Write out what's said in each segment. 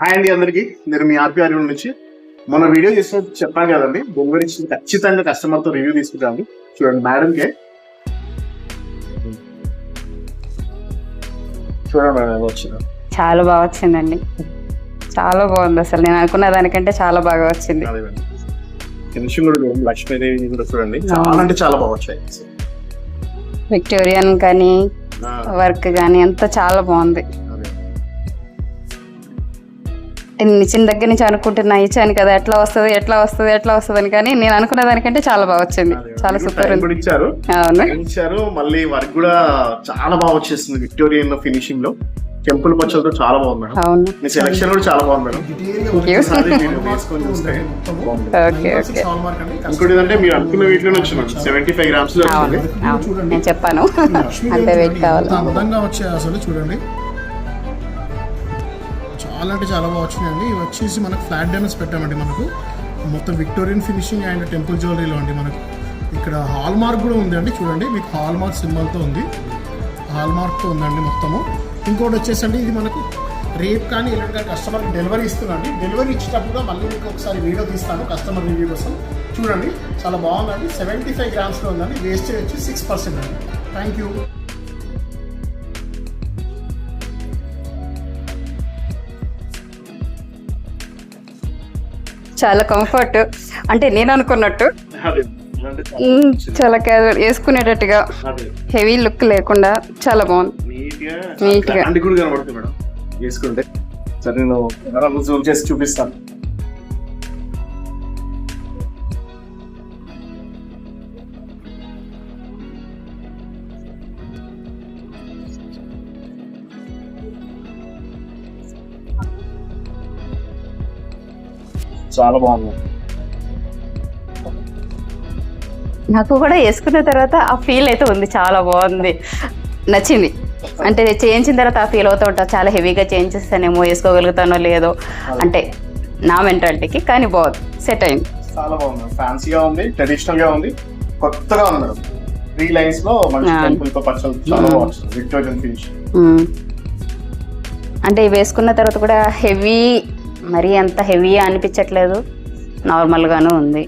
Hi అండి అందరికి. నేను మీ ఆర్పీఆర్ నుంచి. మన వీడియో చేసిన చెప్పాను కదండి గురించి ఖచ్చితంగా కస్టమర్తో రివ్యూ తీసుకుంటాను. చూడండి మేడం కే. చూడండి మేడం వచ్చిందో. చాలా బాగా వచ్చిందండి. చాలా బాగుంది అసలు. నేను అనుకున్న దానికంటే చాలా బాగా వచ్చింది. ఫినిషింగ్ కూడా చూడండి లక్ష్మీదేవి కూడా చూడండి. చాలా అంటే చాలా బాగా వచ్చాయి. విక్టోరియన్ కానీ వర్క్ కానీ అంతా చాలా బాగుంది. నేను ఇచ్చిన దగ్గర నుంచి అనుకుంటున్నా ఇచ్చాను కదా ఎట్లా వస్తుంది ఎట్లా వస్తుంది ఎట్లా వస్తుంది అని. కానీ నేను అనుకున్న దానికంటే చాలా బాగా వచ్చింది. చాలా సూపర్ ఇచ్చారు. అవును. ఇచ్చారు. మళ్ళీ వర్క్ కూడా చాలా బాగా వచ్చేస్తుంది విక్టోరియన్ ఫినిషింగ్లో. టెంపుల్ పచ్చలతో చాలా బాగుంది మేడం. అవును. మీ సెలక్షన్ కూడా చాలా బాగుంది మేడం. ఓకే ఓకే ఇంకోటి ఏంటంటే మీరు అనుకున్న వీటిలోనే వచ్చింది సెవెంటీ ఫైవ్ గ్రామ్స్లో నేను చెప్పాను. అంతే వెయిట్ కావాలి. ఎంత అందంగా వచ్చాయి అసలు చూడండి. చాలా అంటే చాలా బాగా వచ్చినాయండి. ఇవి వచ్చేసి మనకు ఫ్లాట్ డైమండ్స్ పెట్టామండి మనకు. మొత్తం విక్టోరియన్ ఫినిషింగ్ అండ్ టెంపుల్ జ్యువెలరీలో అండి మనకు. ఇక్కడ హాల్ మార్క్ కూడా ఉందండి చూడండి. మీకు హాల్ మార్క్ సింబల్తో ఉంది. హాల్ మార్క్తో ఉందండి మొత్తము. ఇంకోటి వచ్చేసండి ఇది మనకు రేపు కానీ ఎల్లుండి కానీ కస్టమర్కి డెలివరీ ఇస్తుందండి డెలివరీ ఇచ్చేటప్పుడు మళ్ళీ మీకు ఒకసారి వీడియో తీస్తాను కస్టమర్ రివ్యూ కోసం. చూడండి చాలా బాగుందండి. సెవెంటీ ఫైవ్ గ్రామ్స్లో ఉందండి. వేస్టేజ్ వచ్చి సిక్స్ పర్సెంట్ అండి. Thank you. చాలా కంఫర్ట్ అంటే నేను అనుకున్నట్టు. చాలా క్యాజువల్ వేసుకునేటట్టుగా. హెవీ లుక్ లేకుండా చాలా బాగుంది. నీట్గా నీట్గా. గ్రాండ్ కూడా కనబడుతుంది మేడం. వేసుకుంటే. సరే నేను జూమ్ చేసి చూపిస్తాను. చాలా బాగుంది. నాకు కూడా వేసుకున్న తర్వాత ఆ ఫీల్ అయితే ఉంది చాలా బాగుంది. నచ్చింది. అంటే చేయించిన తర్వాత ఆ ఫీల్ అవుతూ ఉంటా చాలా హెవీగా చేయించేస్తానేమో వేసుకోగలుగుతానో లేదో. అంటే నా మెంటాలిటీకి కానీ బాగుంది. సెట్ అయింది. చాలా బాగుంది. ఫ్యాన్సీగా ఉంది ట్రెడిషనల్గా ఉంది. కొత్తగా ఉంది మేడం. త్రీ లైన్స్లో విక్టోరియన్ ఫినిష్. అంటే ఇవి వేసుకున్న తర్వాత కూడా హెవీ మరీ అంత హెవీ అనిపించట్లేదు. నార్మల్గాను ఉంది.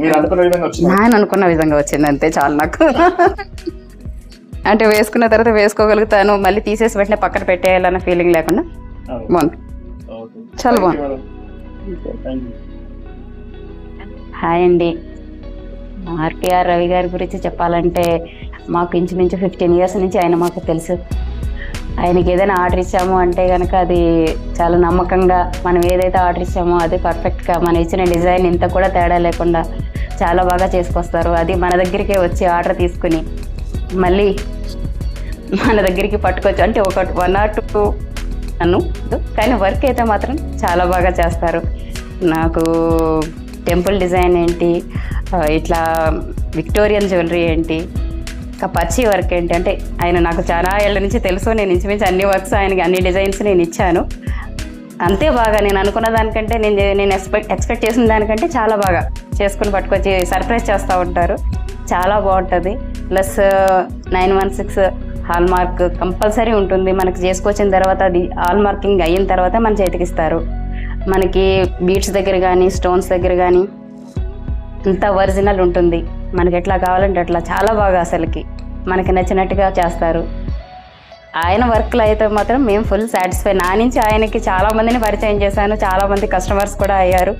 మీరు అనుకున్న విధంగా వచ్చింది? నేను అనుకున్న విధంగా వచ్చింది అంతే చాలు నాకు. అంటే వేసుకున్న తర్వాత వేసుకోగలుగుతాను మళ్ళీ తీసేసి వెంటనే పక్కన పెట్టేయాలన్న ఫీలింగ్ లేకుండా. బాగుంది. చాలా బాగుంది. హాయ్ అండి. ఆర్కేఆర్ రవి గారి గురించి చెప్పాలంటే మాకు ఇంచుమించు ఫిఫ్టీన్ ఇయర్స్ నుంచి ఆయన మాకు తెలుసు. ఆయనకి ఏదైనా ఆర్డర్ ఇచ్చాము అంటే కనుక అది చాలా నమ్మకంగా మనం ఏదైతే ఆర్డర్ ఇచ్చామో అది పర్ఫెక్ట్గా మనం ఇచ్చిన డిజైన్ ఇంత కూడా తేడా లేకుండా చాలా బాగా చేసుకొస్తారు. అది మన దగ్గరికే వచ్చి ఆర్డర్ తీసుకుని మళ్ళీ మన దగ్గరికి పట్టుకోవచ్చు అంటే ఒక వన్ ఆర్ టూ అను కానీ వర్క్ అయితే మాత్రం చాలా బాగా చేస్తారు. నాకు టెంపుల్ డిజైన్ ఏంటి ఇట్లా విక్టోరియన్ జ్యువెలరీ ఏంటి ఇంకా పచ్చి వర్క్ ఏంటంటే ఆయన నాకు చాలా ఏళ్ళ నుంచి తెలుసు నేను ఇంచుమించు అన్ని వర్క్స్ ఆయనకి అన్ని డిజైన్స్ నేను ఇచ్చాను. అంతే బాగా నేను అనుకున్న దానికంటే నేను నేను ఎక్స్పెక్ట్ ఎక్స్పెక్ట్ చేసిన దానికంటే చాలా బాగా చేసుకుని పట్టుకొచ్చి సర్ప్రైజ్ చేస్తూ ఉంటారు. చాలా బాగుంటుంది. Plus nine one six hallmark compulsory ఉంటుంది. మనకి చేసుకొచ్చిన తర్వాత అది హాల్ మార్కింగ్ అయిన తర్వాత మన చేతికి ఇస్తారు. మనకి బీట్స్ దగ్గర కానీ స్టోన్స్ దగ్గర కానీ అంత ఒరిజినల్ ఉంటుంది. మనకి ఎట్లా కావాలంటే అట్లా చాలా బాగా అసలుకి మనకి నచ్చినట్టుగా చేస్తారు. ఆయన వర్క్లో అయితే మాత్రం మేము ఫుల్ సాటిస్ఫై. నా నుంచి ఆయనకి చాలా మందిని పరిచయం చేశాను. చాలామంది కస్టమర్స్ కూడా అయ్యారు.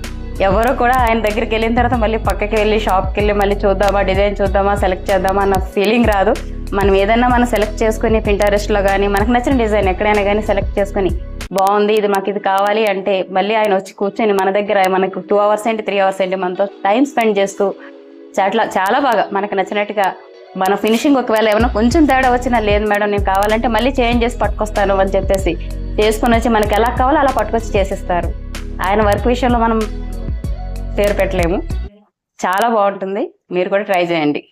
ఎవరు కూడా ఆయన దగ్గరికి వెళ్ళిన తర్వాత మళ్ళీ పక్కకి వెళ్ళి షాప్కి వెళ్ళి మళ్ళీ చూద్దామా డిజైన్ చూద్దామా సెలెక్ట్ చేద్దామా అన్న ఫీలింగ్ రాదు. మనం ఏదైనా మనం సెలెక్ట్ చేసుకుని పింటరెస్ట్లో కానీ మనకు నచ్చిన డిజైన్ ఎక్కడైనా కానీ సెలెక్ట్ చేసుకుని బాగుంది ఇది మాకు ఇది కావాలి అంటే మళ్ళీ ఆయన వచ్చి కూర్చొని మన దగ్గర మనకు టూ అవర్స్ ఏంటి త్రీ అవర్స్ ఏంటి మనతో టైం స్పెండ్ చేస్తూ చాలా చాలా బాగా. మనకు నచ్చినట్టుగా మన ఫినిషింగ్ ఒకవేళ ఏమైనా కొంచెం తేడా వచ్చినా లేదు మేడం నేను కావాలంటే మళ్ళీ చేంజ్ చేసి పట్టుకొస్తాను అని చెప్పేసి చేసుకుని వచ్చి మనకి ఎలా కావాలో అలా పట్టుకొచ్చి చేసేస్తారు. ఆయన వర్క్ విషయంలో మనం పేరు పెట్టలేము. చాలా బాగుంటుంది. మీరు కూడా ట్రై చేయండి.